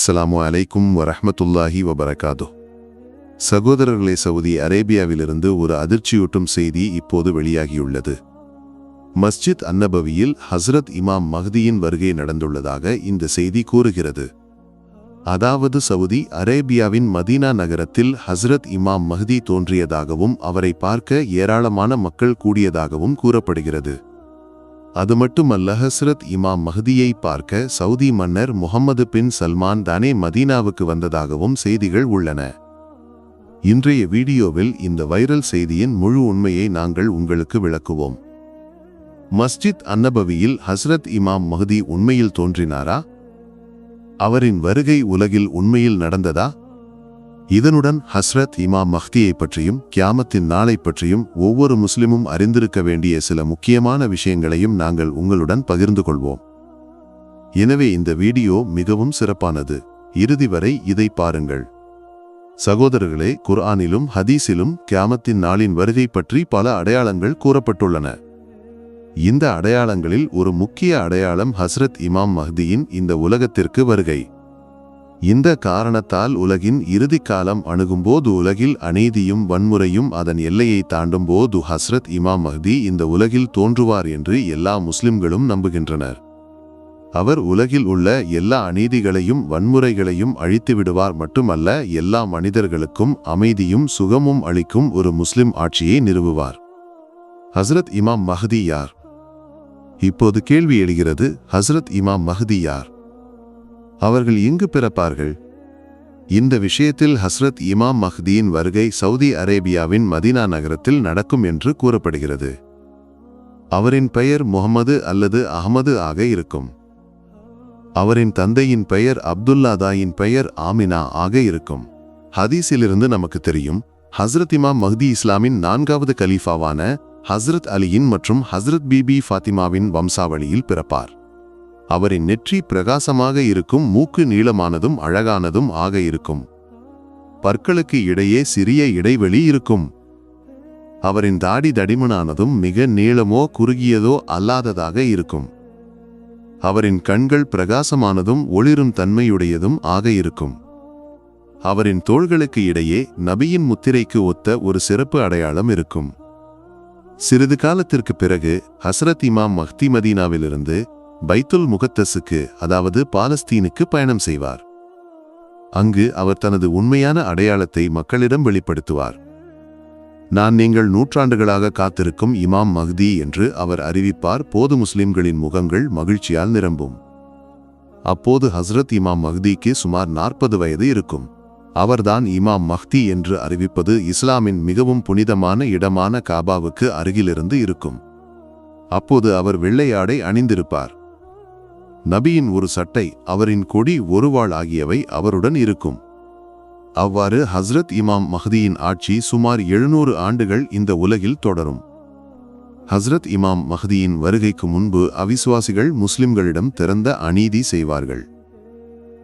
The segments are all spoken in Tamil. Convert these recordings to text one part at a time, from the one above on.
அஸ்ஸலாமு அலைக்கும் வரஹ்மத்துல்லாஹி வபரகாதோ சகோதரர்களே சவுதி அரேபியாவிலிருந்து ஒரு அதிர்ச்சியூட்டும் செய்தி இப்போது வெளியாகியுள்ளது. மஸ்ஜித் அன்னபவியில் ஹஸ்ரத் இமாம் மஹ்தியின் வருகை நடந்துள்ளதாக இந்த செய்தி கூறுகிறது. அதாவது சவுதி அரேபியாவின் மதீனா நகரத்தில் ஹஸ்ரத் இமாம் மஹ்தி தோன்றியதாகவும் அவரை பார்க்க ஏராளமான மக்கள் கூடியதாகவும் கூறப்படுகிறது. அது மட்டுமல்ல ஹஸ்ரத் இமாம் மஹதியை பார்க்க சவுதி மன்னர் முகமது பின் சல்மான் தானே மதீனாவுக்கு வந்ததாகவும் செய்திகள் உள்ளன. இன்றைய வீடியோவில் இந்த வைரல் செய்தியின் முழு உண்மையை நாங்கள் உங்களுக்கு விளக்குவோம். மஸ்ஜித் அன்னபவியில் ஹஸ்ரத் இமாம் மஹதி உண்மையில் தோன்றினாரா? அவரின் வருகை உலகில் உண்மையில் நடந்ததா? இதனுடன் ஹஸ்ரத் இமாம் மஹ்தியை பற்றியும் கியாமத்தின் நாளை பற்றியும் ஒவ்வொரு முஸ்லிமும் அறிந்திருக்க வேண்டிய சில முக்கியமான விஷயங்களையும் நாங்கள் உங்களுடன் பகிர்ந்து கொள்வோம். எனவே இந்த வீடியோ மிகவும் சிறப்பானது. இறுதி வரை இதை பாருங்கள். சகோதரர்களே குர்ஆனிலும் ஹதீஸிலும் கியாமத்தின் நாளின் வருகை பற்றி பல அடையாளங்கள் கூறப்பட்டுள்ளன. இந்த அடையாளங்களில் ஒரு முக்கிய அடையாளம் ஹஸ்ரத் இமாம் மஹ்தியின் இந்த உலகத்திற்கு வருகை. இந்த காரணத்தால் உலகின் இறுதிக் காலம் அணுகும்போது உலகில் அநீதியும் வன்முறையும் அதன் எல்லையை தாண்டும் போது ஹஸ்ரத் இமாம் மஹ்தி இந்த உலகில் தோன்றுவார் என்று எல்லா முஸ்லிம்களும் நம்புகின்றனர். அவர் உலகில் உள்ள எல்லா அநீதிகளையும் வன்முறைகளையும் அழித்து விடுவார் மட்டுமல்ல எல்லா மனிதர்களுக்கும் அமைதியும் சுகமும் அளிக்கும் ஒரு முஸ்லிம் ஆட்சியை நிறுவுவார். ஹஸ்ரத் இமாம் மஹதி யார்? இப்போது கேள்வி எழுகிறது ஹஸ்ரத் இமாம் மஹதி யார்? அவர்கள் எங்கு பிறப்பார்கள்? இந்த விஷயத்தில் ஹஸ்ரத் இமாம் மஹ்தியின் வருகை சவுதி அரேபியாவின் மதீனா நகரத்தில் நடக்கும் என்று கூறப்படுகிறது. அவரின் பெயர் முகமது அல்லது அகமது ஆக இருக்கும். அவரின் தந்தையின் பெயர் அப்துல்லாதாயின் பெயர் ஆமினா ஆக இருக்கும். ஹதீஸிலிருந்து நமக்கு தெரியும் ஹஸ்ரத் இமாம் மஹ்தி இஸ்லாமின் நான்காவது கலீஃபாவான ஹஸ்ரத் அலியின் மற்றும் ஹஸ்ரத் பிபி ஃபாத்திமாவின் வம்சாவளியில் பிறப்பார். அவரின் நெற்றி பிரகாசமாக இருக்கும் மூக்கு நீளமானதும் அழகானதும் ஆக இருக்கும். பற்களுக்கு இடையே சிறிய இடைவெளி இருக்கும். அவரின் தாடி தடிமனானதும் மிக நீளமோ குறுகியதோ அல்லாததாக இருக்கும். அவரின் கண்கள் பிரகாசமானதும் ஒளிரும் தன்மையுடையதும் ஆக இருக்கும். அவரின் தோள்களுக்கு இடையே நபியின் முத்திரைக்கு ஒத்த ஒரு சிறப்பு அடையாளம் இருக்கும். சிறிது காலத்திற்கு பிறகு ஹஸ்ரத் இமாம் மஹ்தி மதீனாவிலிருந்து பைத்துல் முகத்தஸுக்கு அதாவது பாலஸ்தீனுக்கு பயணம் செய்வார். அங்கு அவர் தனது உண்மையான அடையாளத்தை மக்களிடம் வெளிப்படுத்துவார். நான் நீங்கள் நூற்றாண்டுகளாக காத்திருக்கும் இமாம் மஹ்தி என்று அவர் அறிவிப்பார் போது முஸ்லிம்களின் முகங்கள் மகிழ்ச்சியால் நிரம்பும். அப்போது ஹஸ்ரத் இமாம் மஹ்திக்கு சுமார் நாற்பது வயது இருக்கும். அவர்தான் இமாம் மஹ்தி என்று அறிவிப்பது இஸ்லாமின் மிகவும் புனிதமான இடமான காபாவுக்கு அருகிலிருந்து இருக்கும். அப்போது அவர் வெள்ளையாடை அணிந்திருப்பார். நபியின் ஒரு சட்டை அவரின் கொடி ஒருவாள் ஆகியவை அவருடன் இருக்கும். அவ்வாறு ஹஸ்ரத் இமாம் மஹதியின் ஆட்சி சுமார் எழுநூறு ஆண்டுகள் இந்த உலகில் தொடரும். ஹஸ்ரத் இமாம் மஹ்தியின் வருகைக்கு முன்பு அவிசுவாசிகள் முஸ்லிம்களிடம் திறந்த அநீதி செய்வார்கள்.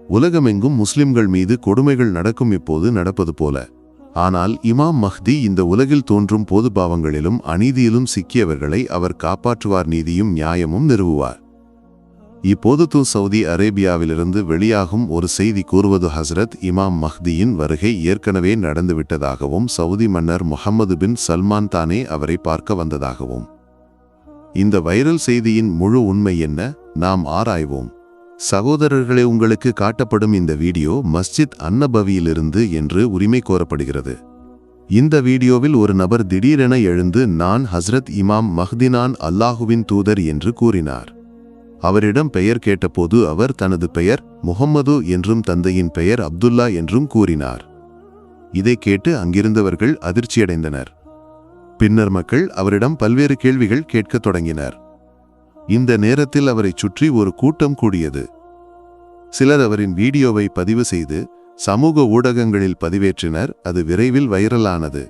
உலகமெங்கும் முஸ்லிம்கள் மீது கொடுமைகள் நடக்கும் இப்போது நடப்பது போல. ஆனால் இமாம் மஹ்தி இந்த உலகில் தோன்றும் பொது பாவங்களிலும் அநீதியிலும் சிக்கியவர்களை அவர் காப்பாற்றுவார் நீதியும் நியாயமும் நிறுவுவார். இப்போது தூ சவுதி அரேபியாவிலிருந்து வெளியாகும் ஒரு செய்தி கூறுவது ஹஸ்ரத் இமாம் மஹ்தியின் வருகை ஏற்கனவே நடந்துவிட்டதாகவும் சவுதி மன்னர் முகமது பின் சல்மான் தானே அவரை பார்க்க வந்ததாகவும். இந்த வைரல் செய்தியின் முழு உண்மை என்ன? நாம் ஆராய்வோம். சகோதரர்களே உங்களுக்கு காட்டப்படும் இந்த வீடியோ மஸ்ஜித் அன்னபவியிலிருந்து என்று உரிமை கோரப்படுகிறது. இந்த வீடியோவில் ஒரு நபர் திடீரென எழுந்து நான் ஹஸ்ரத் இமாம் மஹ்தினான் அல்லாஹுவின் தூதர் என்று கூறினார். அவரிடம் பெயர் கேட்டபோது அவர் தனது பெயர் முகம்மது என்றும் தந்தையின் பெயர் அப்துல்லா என்றும் கூறினார். இதை கேட்டு அங்கிருந்தவர்கள் அதிர்ச்சியடைந்தனர். பின்னர் மக்கள் அவரிடம் பல்வேறு கேள்விகள் கேட்கத் தொடங்கினர். இந்த நேரத்தில் அவரைச் சுற்றி ஒரு கூட்டம் கூடியது. சிலர் அவரின் வீடியோவை பதிவு செய்து சமூக ஊடகங்களில் பதிவேற்றினர். அது விரைவில் வைரலானது.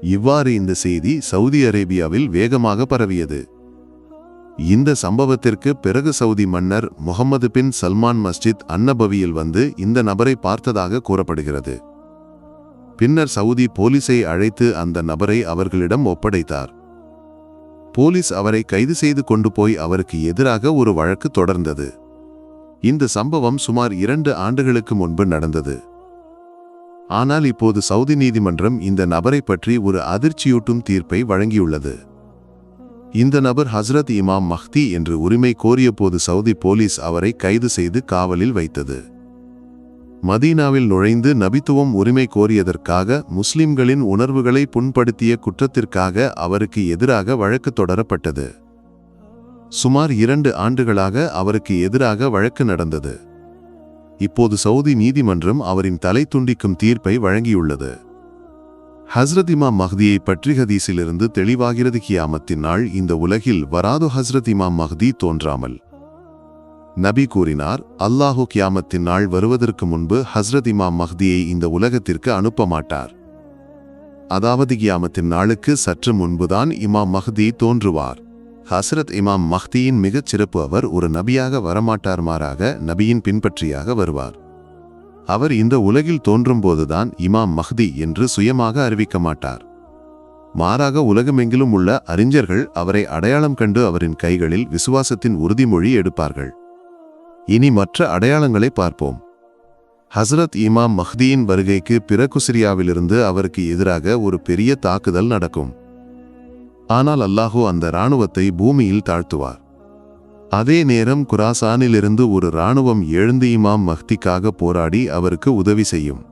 இவ்வாறு இந்த செய்தி சவுதி அரேபியாவில் வேகமாக பரவியது. இந்த சம்பவத்திற்கு பிறகு சவுதி மன்னர் முகமது பின் சல்மான் மஸ்ஜித் அன்னபவியில் வந்து இந்த நபரை பார்த்ததாக கூறப்படுகிறது. பின்னர் சவுதி போலீஸை அழைத்து அந்த நபரை அவர்களிடம் ஒப்படைத்தார். போலீஸ் அவரை கைது செய்து கொண்டு போய் அவருக்கு எதிராக ஒரு வழக்கு தொடர்ந்தது. இந்த சம்பவம் சுமார் இரண்டு ஆண்டுகளுக்கு முன்பு நடந்தது. ஆனால் இப்போது சவுதி நீதிமன்றம் இந்த நபரை பற்றி ஒரு அதிர்ச்சியூட்டும் தீர்ப்பை வழங்கியுள்ளது. இந்த நபர் ஹஸ்ரத் இமாம் மஹ்தி என்று உரிமை கோரியபோது சவுதி போலீஸ் அவரை கைது செய்து காவலில் வைத்தது. மதீனாவில் நுழைந்து நபித்துவம் உரிமை கோரியதற்காக முஸ்லிம்களின் உணர்வுகளை புண்படுத்திய குற்றத்திற்காக அவருக்கு எதிராக வழக்கு தொடரப்பட்டது. சுமார் இரண்டு ஆண்டுகளாக அவருக்கு எதிராக வழக்கு நடந்தது. இப்போது சவுதி நீதிமன்றம் அவரின் தலை துண்டிக்கும் தீர்ப்பை வழங்கியுள்ளது. ஹஸ்ரத் இமாம் மஹ்தியை பற்றி ஹதீஸிலிருந்து தெளிவாகிறது கியாமத்தின் நாள் இந்த உலகில் வராது ஹஸ்ரத் இமாம் மஹ்தி தோன்றாமல். நபி கூறினார் அல்லாஹு கியாமத்தின் நாள் வருவதற்கு முன்பு ஹஸ்ரத் இமாம் மஹ்தியை இந்த உலகத்திற்கு அனுப்ப மாட்டார். அதாவது கியாமத்தின் நாளுக்கு சற்று முன்புதான் இமாம் மஹ்தி தோன்றுவார். ஹஸ்ரத் இமாம் மஹ்தியின் மிகச் சிறப்பு அவர் ஒரு நபியாக வரமாட்டார் மாறாக நபியின் பின்பற்றியாக வருவார். அவர் இந்த உலகில் தோன்றும்போதுதான் இமாம் மஹ்தி என்று சுயமாக அறிவிக்க மாட்டார். மாறாக உலகமெங்கிலும் உள்ள அறிஞர்கள் அவரை அடையாளம் கண்டு அவரின் கைகளில் விசுவாசத்தின் உறுதிமொழி எடுப்பார்கள். இனி மற்ற அடையாளங்களை பார்ப்போம். ஹஸ்ரத் இமாம் மஹ்தியின் வருகைக்கு பிறகுசிரியாவிலிருந்து அவருக்கு எதிராக ஒரு பெரிய தாக்குதல் நடக்கும். ஆனால் அல்லாஹு அந்த இராணுவத்தை பூமியில் தாழ்த்துவார். அதே நேரம் குராசானிலிருந்து ஒரு இராணுவம் எழுந்து இமாம் மஹ்திக்காக போராடி அவருக்கு உதவி செய்யும்.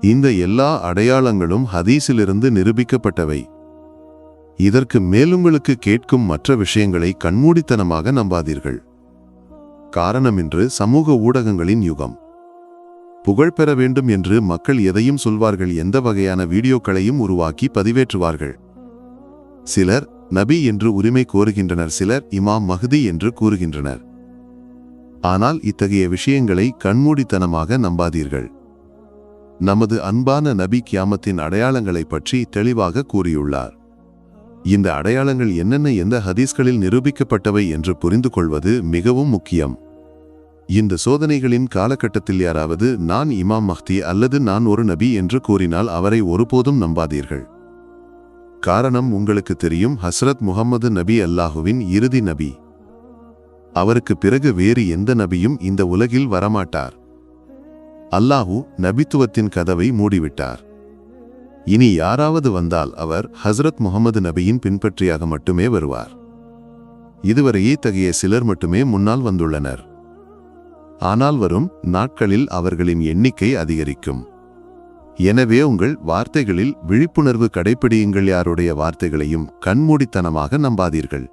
இந்த எல்லா அடையாளங்களும் ஹதீஸிலிருந்து நிரூபிக்கப்பட்டவை. இதற்கு மேலுங்களுக்கு கேட்கும் மற்ற விஷயங்களை கண்மூடித்தனமாக நம்பாதீர்கள். காரணம் இன்று சமூக ஊடகங்களின் யுகம். புகழ் பெற வேண்டும் என்று மக்கள் எதையும் சொல்வார்கள் எந்த வகையான வீடியோக்களையும் உருவாக்கி பதிவேற்றுவார்கள். சிலர் நபி என்று உரிமை கோருகின்றனர் சிலர் இமாம் மஹ்தி என்று கூறுகின்றனர். ஆனால் இத்தகைய விஷயங்களை கண்மூடித்தனமாக நம்பாதீர்கள். நமது அன்பான நபி கியாமத்தின் அடையாளங்களைப் பற்றி தெளிவாக கூறியுள்ளார். இந்த அடையாளங்கள் என்னென்ன எந்த ஹதீஸ்களில் நிரூபிக்கப்பட்டவை என்று புரிந்து கொள்வது மிகவும் முக்கியம். இந்த சோதனைகளின் காலகட்டத்தில் யாராவது நான் இமாம் மஹ்தி அல்லது நான் ஒரு நபி என்று கூறினால் அவரை ஒருபோதும் நம்பாதீர்கள். காரணம் உங்களுக்கு தெரியும் ஹஸ்ரத் முகமது நபி அல்லாஹுவின் இறுதி நபி. அவருக்கு பிறகு வேறு எந்த நபியும் இந்த உலகில் வரமாட்டார். அல்லாஹு நபித்துவத்தின் கதவை மூடிவிட்டார். இனி யாராவது வந்தால் அவர் ஹஸ்ரத் முகமது நபியின் பின்பற்றியாக மட்டுமே வருவார். இதுவரையே தகைய சிலர் மட்டுமே முன்னால் வந்துள்ளனர். ஆனால் வரும் நாட்களில் அவர்களின் எண்ணிக்கை அதிகரிக்கும். எனவே உங்கள் வார்த்தைகளில் விழிப்புணர்வு கடைபிடியுங்கள் யாருடைய வார்த்தைகளையும் கண்மூடித்தனமாக நம்பாதீர்கள்.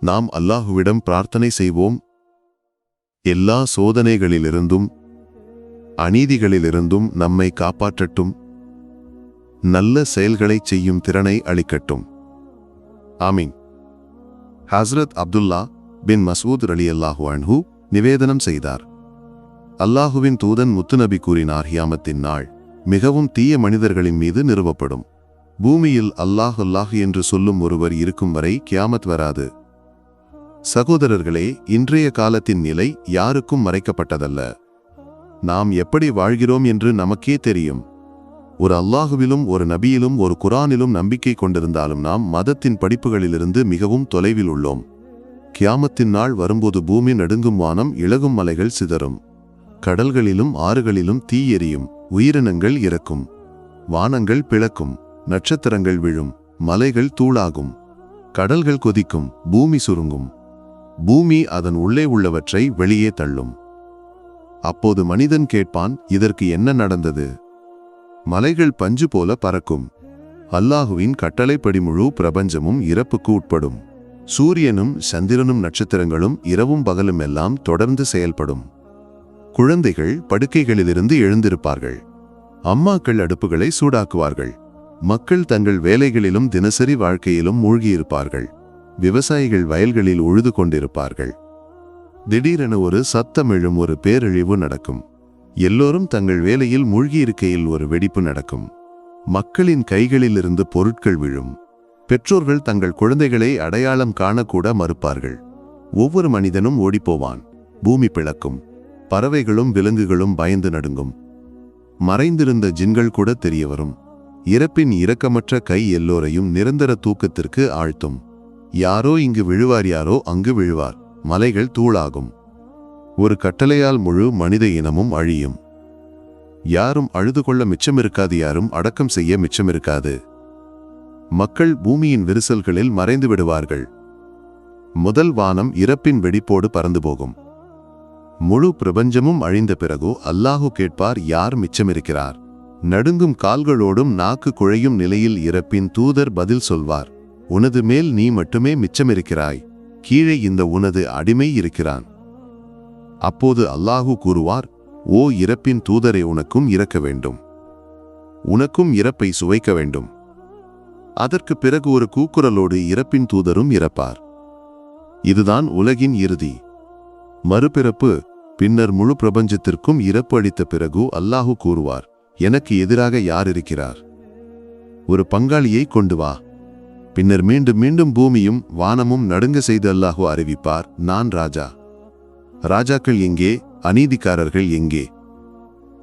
நாம் அல்லாஹுவிடம் பிரார்த்தனை செய்வோம். எல்லா சோதனைகளிலிருந்தும் அநீதிகளிலிருந்தும் நம்மை காப்பாற்றட்டும். நல்ல செயல்களைச் செய்யும் திறனை அளிக்கட்டும். ஆமீன். ஹஸ்ரத் அப்துல்லா பின் மசூத் அலி அல்லாஹு அன்ஹு நிவேதனம் செய்தார். அல்லாஹுவின் தூதன் முத்துநபி கூறினார் ஹியாமத்தின் நாள் மிகவும் தீய மனிதர்களின் மீது நிறுவப்படும். பூமியில் அல்லாஹ் அல்லாஹ் என்று சொல்லும் ஒருவர் இருக்கும் வரை கியாமத் வராது. சகோதரர்களே இன்றைய காலத்தின் நிலை யாருக்கும் மறைக்கப்பட்டதல்ல. நாம் எப்படி வாழ்கிறோம் என்று நமக்கே தெரியும். ஒரு அல்லாஹுவிலும் ஒரு நபியிலும் ஒரு குரானிலும் நம்பிக்கை கொண்டிருந்தாலும் நாம் மதத்தின் படிப்புகளிலிருந்து மிகவும் தொலைவில் உள்ளோம். கியாமத்தின் நாள் வரும்போது பூமி நடுங்கும் வானம் இளகும் மலைகள் சிதறும். கடல்களிலும் ஆறுகளிலும் தீ எரியும். உயிரினங்கள் இறக்கும். வானங்கள் பிளக்கும். நட்சத்திரங்கள் விழும். மலைகள் தூளாகும். கடல்கள் கொதிக்கும். பூமி சுருங்கும். பூமி அதன் உள்ளே உள்ளவற்றை வெளியே தள்ளும். அப்போது மனிதன் கேட்பான் இதற்கு என்ன நடந்தது? மலைகள் பஞ்சு போல பறக்கும். அல்லாஹுவின் கட்டளைப்படி முழு பிரபஞ்சமும் இறப்புக்கு உட்படும். சூரியனும் சந்திரனும் நட்சத்திரங்களும் இரவும் பகலும் எல்லாம் தொடர்ந்து செயல்படும். குழந்தைகள் படுக்கைகளிலிருந்து எழுந்திருப்பார்கள். அம்மாக்கள் அடுப்புகளை சூடாக்குவார்கள். மக்கள் தங்கள் வேலைகளிலும் தினசரி வாழ்க்கையிலும் மூழ்கியிருப்பார்கள். விவசாயிகள் வயல்களில் உழுது கொண்டிருப்பார்கள். திடீரென ஒரு சத்தம் எழும் ஒரு பேரழிவு நடக்கும். எல்லோரும் தங்கள் வேலையில் மூழ்கியிருக்கையில் ஒரு வெடிப்பு நடக்கும். மக்களின் கைகளிலிருந்து பொருட்கள் விழும். பெற்றோர்கள் தங்கள் குழந்தைகளை அடையாளம் காணக்கூட மறுப்பார்கள். ஒவ்வொரு மனிதனும் ஓடிப்போவான். பூமி பிளக்கும். பறவைகளும் விலங்குகளும் பயந்து நடுங்கும். மறைந்திருந்த ஜின்கள் கூட தெரிய வரும் இறப்பின் இரக்கமற்ற கை எல்லோரையும் நிரந்தர தூக்கத்திற்கு ஆழ்த்தும். யாரோ இங்கு விழுவார் யாரோ அங்கு விழுவார். மலைகள் தூளாகும். ஒரு கட்டளையால் முழு மனித இனமும் அழியும். யாரும் அழுது கொள்ள மிச்சமிருக்காது யாரும் அடக்கம் செய்ய மிச்சமிருக்காது. மக்கள் பூமியின் விரிசல்களில் மறைந்து விடுவார்கள். முதல் வானம் இறப்பின் வெடிப்போடு பறந்து போகும். முழு பிரபஞ்சமும் அழிந்த பிறகு அல்லாஹு கேட்பார் யார் மிச்சமிருக்கிறார்? நடுங்கும் கால்களோடும் நாக்கு குழையும் நிலையில் இறப்பின் தூதர் பதில் சொல்வார் உனது மேல் நீ மட்டுமே மிச்சமிருக்கிறாய் கீழே இந்த உனது அடிமை இருக்கிறான். அப்போது அல்லாஹு கூறுவார் ஓ இறப்பின் தூதரை உனக்கும் இறக்க வேண்டும். உனக்கும் இறப்பை சுவைக்க வேண்டும். அதற்கு பிறகு ஒரு கூக்குரலோடு இறப்பின் தூதரும் இறப்பார். இதுதான் உலகின் இறுதி. மறுபிறப்பு பின்னர் முழு பிரபஞ்சத்திற்கும் இறப்பு அளித்த பிறகு அல்லாஹு கூறுவார் எனக்கு எதிராக யார் இருக்கிறார்? ஒரு பங்காளியை கொண்டு வா. பின்னர் மீண்டும் மீண்டும் பூமியும் வானமும் நடுங்க செய்து அல்லாஹு அறிவிப்பார் நான் ராஜா. ராஜாக்கள் எங்கே? அநீதிக்காரர்கள் எங்கே?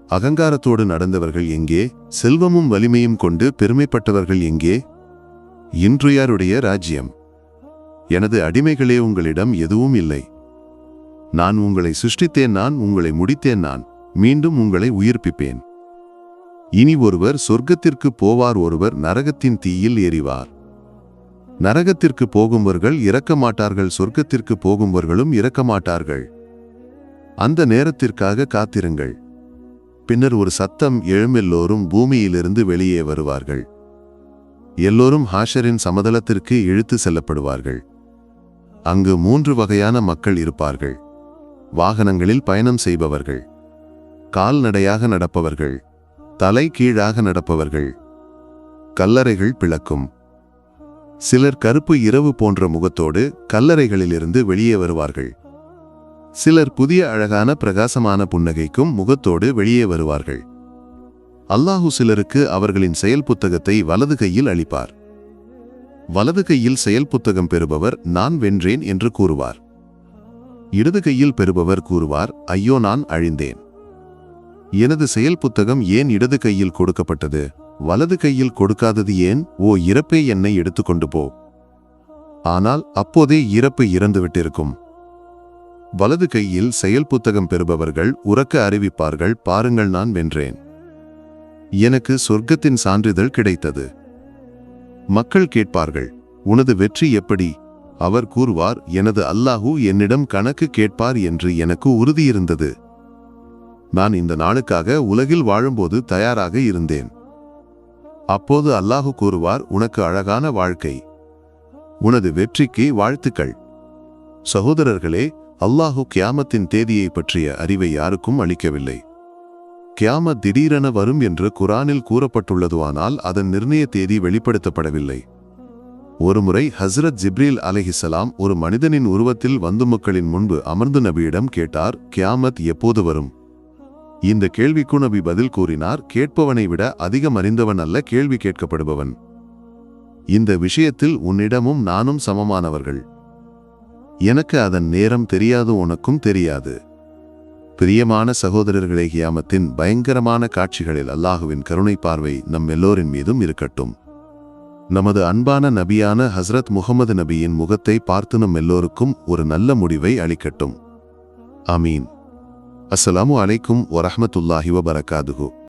அகங்காரத்தோடு நடந்தவர்கள் எங்கே? செல்வமும் வலிமையும் கொண்டு பெருமைப்பட்டவர்கள் எங்கே? இன்று யாருடைய ராஜ்யம்? எனது அடிமைகளே உங்களிடம் எதுவும் இல்லை. நான் உங்களை சிருஷ்டித்தேன் நான் உங்களை முடித்தேன் நான் மீண்டும் உங்களை உயிர்ப்பிப்பேன். இனி ஒருவர் சொர்க்கத்திற்கு போவார் ஒருவர் நரகத்தின் தீயில் எறிவார் நரகத்திற்கு போகும்பவர்கள் இறக்க மாட்டார்கள் சொர்க்கத்திற்கு போகும்பவர்களும் இறக்க மாட்டார்கள் அந்த நேரத்திற்காக காத்திருங்கள். பின்னர் ஒரு சத்தம் எழுமெல்லோரும் பூமியிலிருந்து வெளியே வருவார்கள். எல்லோரும் ஹாஷரின் சமதளத்திற்கு இழுத்து செல்லப்படுவார்கள். அங்கு மூன்று வகையான மக்கள் இருப்பார்கள். வாகனங்களில் பயணம் செய்பவர்கள். கால்நடையாக நடப்பவர்கள். தலை கீழாக நடப்பவர்கள். கல்லறைகள் பிளக்கும். சிலர் கருப்பு இரவு போன்ற முகத்தோடு கல்லறைகளிலிருந்து வெளியே வருவார்கள். சிலர் புதிய அழகான பிரகாசமான புன்னகைக்கும் முகத்தோடு வெளியே வருவார்கள். அல்லாஹு சிலருக்கு அவர்களின் செயல் புத்தகத்தை வலது கையில் அளிப்பார். வலது கையில் செயல் புத்தகம் பெறுபவர் நான் வென்றேன் என்று கூறுவார். இடது கையில் பெறுபவர் கூறுவார் ஐயோ நான் அழிந்தேன். எனது செயல் புத்தகம் ஏன் இடது கையில் கொடுக்கப்பட்டது? வலது கையில் கொடுக்காதது ஏன்? ஓ இறப்பே என்னை எடுத்துக்கொண்டு போ. ஆனால் அப்போதே இறப்பு இறந்துவிட்டிருக்கும். வலது கையில் செயல் புத்தகம் பெறுபவர்கள் உறக்க அறிவிப்பார்கள் பாருங்கள் நான் வென்றேன். எனக்கு சொர்க்கத்தின் சான்றிதழ் கிடைத்தது. மக்கள் கேட்பார்கள் உனது வெற்றி எப்படி? அவர் கூறுவார் எனது அல்லாஹு என்னிடம் கணக்கு கேட்பார் என்று எனக்கு உறுதியிருந்தது. நான் இந்த நாளுக்காக உலகில் வாழும்போது தயாராக இருந்தேன். அப்போது அல்லாஹு கூறுவார் உனக்கு அழகான வாழ்க்கை. உனது வெற்றிக்கு வாழ்த்துக்கள். சகோதரர்களே அல்லாஹு கியாமத்தின் தேதியை பற்றிய அறிவை யாருக்கும் அளிக்கவில்லை. கியாமத் திடீரென வரும் என்று குரானில் கூறப்பட்டுள்ளதுவானால் அதன் நிர்ணய தேதி வெளிப்படுத்தப்படவில்லை. ஒருமுறை ஹஸ்ரத் ஜிப்ரீல் அலஹிசலாம் ஒரு மனிதனின் உருவத்தில் வந்து மக்களின் முன்பு அமர்ந்து நபியிடம் கேட்டார் கியாமத் எப்போது வரும்? இந்த கேள்விக்கு நபி பதில் கூறினார் கேட்பவனை விட அதிகம் அறிந்தவன் அல்ல கேள்வி கேட்கப்படுபவன். இந்த விஷயத்தில் உன்னிடமும் நானும் சமமானவர்கள். எனக்கு அதன் நேரம் தெரியாது உனக்கும் தெரியாது. பிரியமான சகோதரர்களே கியாமத்தின் பயங்கரமான காட்சிகளில் அல்லாஹுவின் கருணை பார்வை நம் எல்லோரின் மீதும் இருக்கட்டும். நமது அன்பான நபியான ஹஸ்ரத் முகமது நபியின் முகத்தை பார்த்து நம் எல்லோருக்கும் ஒரு நல்ல முடிவை அளிக்கட்டும். அமீன் அஸ்ஸலாமு அலைக்கும் வரஹமத்துல்லாஹி வபரகாதுஹு